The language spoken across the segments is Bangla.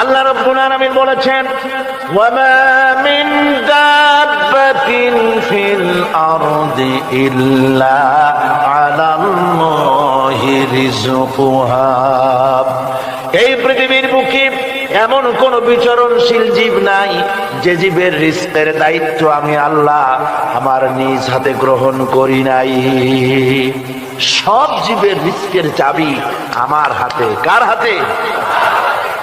আল্লাহ রব্বুল আলামিন বলেছেন, ওয়ামা মিন দাব্বাতিন ফিল আরদি ইল্লা আলাল্লাহি এই পৃথিবীর বুকে এমন কোন বিচরণশীল জীব নাই, যে জীবের রিস্কের দায়িত্ব আমি আল্লাহ আমার নিজ হাতে গ্রহণ করি নাই। সব জীবের রিস্কের চাবি আমার হাতে। কার হাতে?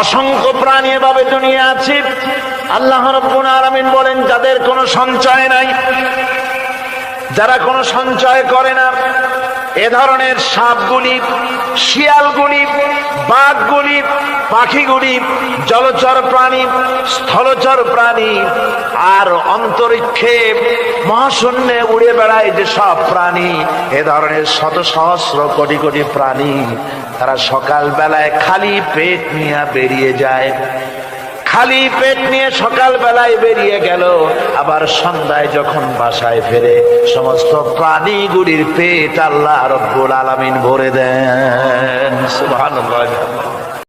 অসংখ্য প্রাণী এভাবে দুনিয়া আছে। আল্লাহ রব্বুল আলামিন বলেন, যাদের কোনো সঞ্চয় নাই, যারা কোনো সঞ্চয় করে না, এ ধরনের সাপগুলি, শিয়ালগুলি, বাঘগুলি পাখিগুলি জলচর প্রাণী, স্থলচর প্রাণী আর অন্তরিক্ষে মহাশূন্যে উড়ে বেড়ায় যে সব প্রাণী, এ ধরনের শত সহস্র কোটি কোটি প্রাণী, তারা সকাল বেলায় খালি পেট নিয়ে বেরিয়ে যায়। খালি পেট নিয়ে সকাল বেলায় বেরিয়ে গেল, আবার সন্ধ্যায় যখন বাসায় ফেরে, সমস্ত প্রাণীগুলির পেট আল্লাহ রব্বুল আলামিন ভরে দেন। সুবহানাল্লাহ।